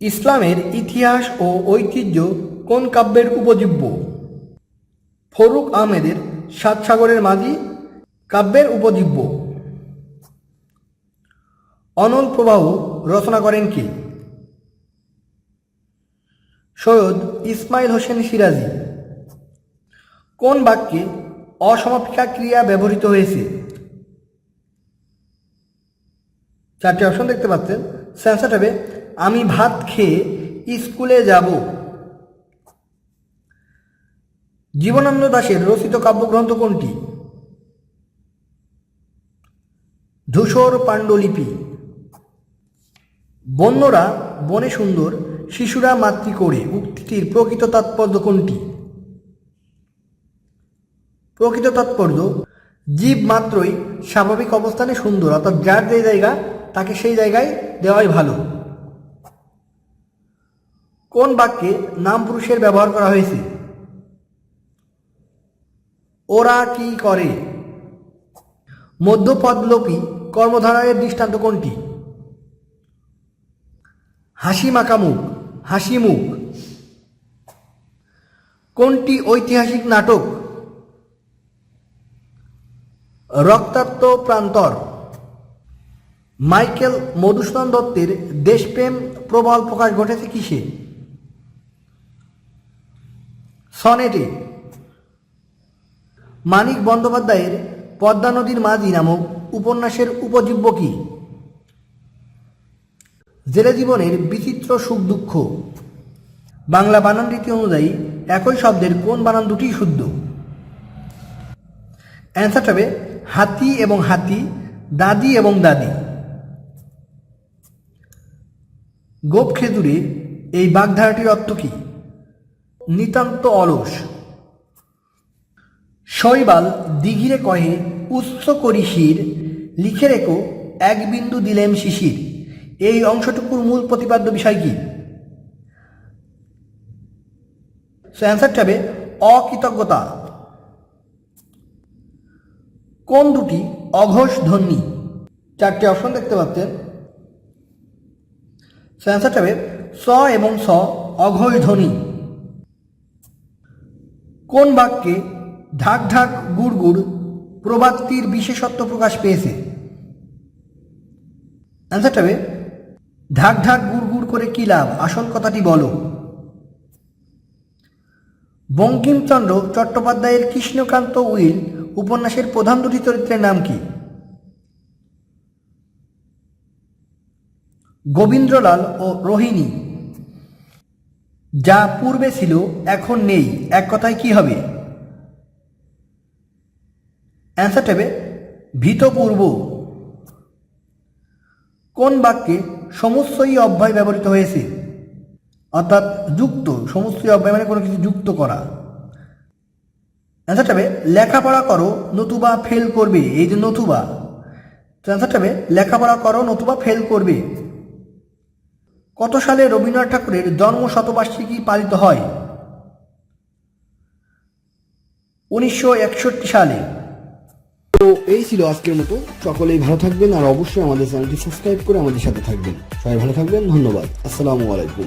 ইসলামের ইতিহাস ও ঐতিহ্য কোন কাব্যের উপজীব্য? ফরুক আহমেদের সাত সাগরের মাঝি কাব্যের উপজীব্য। অনল প্রবাহ রচনা করেন কে? সৈয়দ ইসমাইল হোসেন সিরাজি। কোন বাক্যে অসমাপিকা ক্রিয়া ব্যবহৃত হয়েছে? চারটি অপশন দেখতে পাচ্ছেন। স্যান্সার হবে আমি ভাত খেয়ে স্কুলে যাব। জীবনানন্দ দাশের রচিত কাব্যগ্রন্থ কোনটি? ধূসর পাণ্ডুলিপি। বন্যরা বনে সুন্দর, শিশুরা মাতৃ করে, উক্তিটির প্রকৃত তাৎপর্য কোনটি? প্রকৃত তাৎপর্য, জীব মাত্রই স্বাভাবিক অবস্থানে সুন্দর, অর্থাৎ যার যে জায়গা, তাকে সেই জায়গায় দেওয়াই ভালো। কোন বাক্যে নাম পুরুষের ব্যবহার করা হয়েছে? ওরা কি করে? মধ্যপদলোপী কর্মধারায়ের দৃষ্টান্ত কোনটি? হাসি মাখা মুখ হাসি মুখ। কোনটি ঐতিহাসিক নাটক? রক্তাক্ত প্রান্তর। মাইকেল মধুসূদন দত্তের দেশপ্রেম প্রবল প্রকাশ ঘটেছে কিসে? সনেটে। মানিক বন্দ্যোপাধ্যায়ের পদ্মা নদীর মাঝি নামক উপন্যাসের উপজীব্য কি? জেলে জীবনের বিচিত্র সুখ দুঃখ। বাংলা বানান রীতি অনুযায়ী একই শব্দের কোন বানান দুটি শুদ্ধ? অ্যান্সার হবে হাতি এবং হাতি, দাদি এবং দাদি। গোপ খেজুরে এই বাগধারাটির অর্থ কি? নিতান্ত অলস। শৈবাল দিঘিরে কহে, উৎস করি শির। লিখে রেখো, এক বিন্দু দিলেম শিশির। এই অংশটুকুর মূল প্রতিপাদ্য বিষয় কি? অ্যান্সারটা হবে, অকৃতজ্ঞতা। কোন দুটি অঘোষ ধ্বনি? চারটি অপশন দেখতে পাচ্ছেন। অ্যান্সারটা হবে, স এবং স অঘোষ ধ্বনি। কোন বাক্যে ঢাক ঢাক গুড় গুড় প্রবাদটির বিশেষত্ব প্রকাশ পেয়েছে? অ্যান্সারটা ঢাক ঢাক গুড় গুড় করে কি লাভ? আসল কথাটি বলো। বঙ্কিমচন্দ্র চট্টোপাধ্যায়ের কৃষ্ণকান্ত উইল উপন্যাসের প্রধান দুটি চরিত্রের নাম কি? গোবিন্দ্রলাল ও রোহিণী। যা পূর্বে ছিল, এখন নেই। এক কথায় কি হবে? অ্যান্সার হবে, ভীতপূর্ব। কোন বাক্যে সমস্যই অব্যয় ব্যবহৃত হয়েছে? অর্থাৎ যুক্ত সমস্যই অব্যয় মানে কোনো কিছু যুক্ত করা। অ্যান্সারটা হবে, লেখাপড়া করো, নতুবা ফেল করবে। এই যে নতুবা। অ্যান্সারটা হবে, লেখাপড়া করো, নতুবা ফেল করবে। কত সালে রবীন্দ্রনাথ ঠাকুরের জন্ম শতবার্ষিকী পালিত হয়? উনিশশো একষট্টি সালে। তো এই ছিল আজকের মতো। সকলেই ভালো থাকবেন আর অবশ্যই আমাদের চ্যানেলটি সাবস্ক্রাইব করে আমাদের সাথে থাকবেন। সবাই ভালো থাকবেন, ধন্যবাদ। আসসালামু আলাইকুম।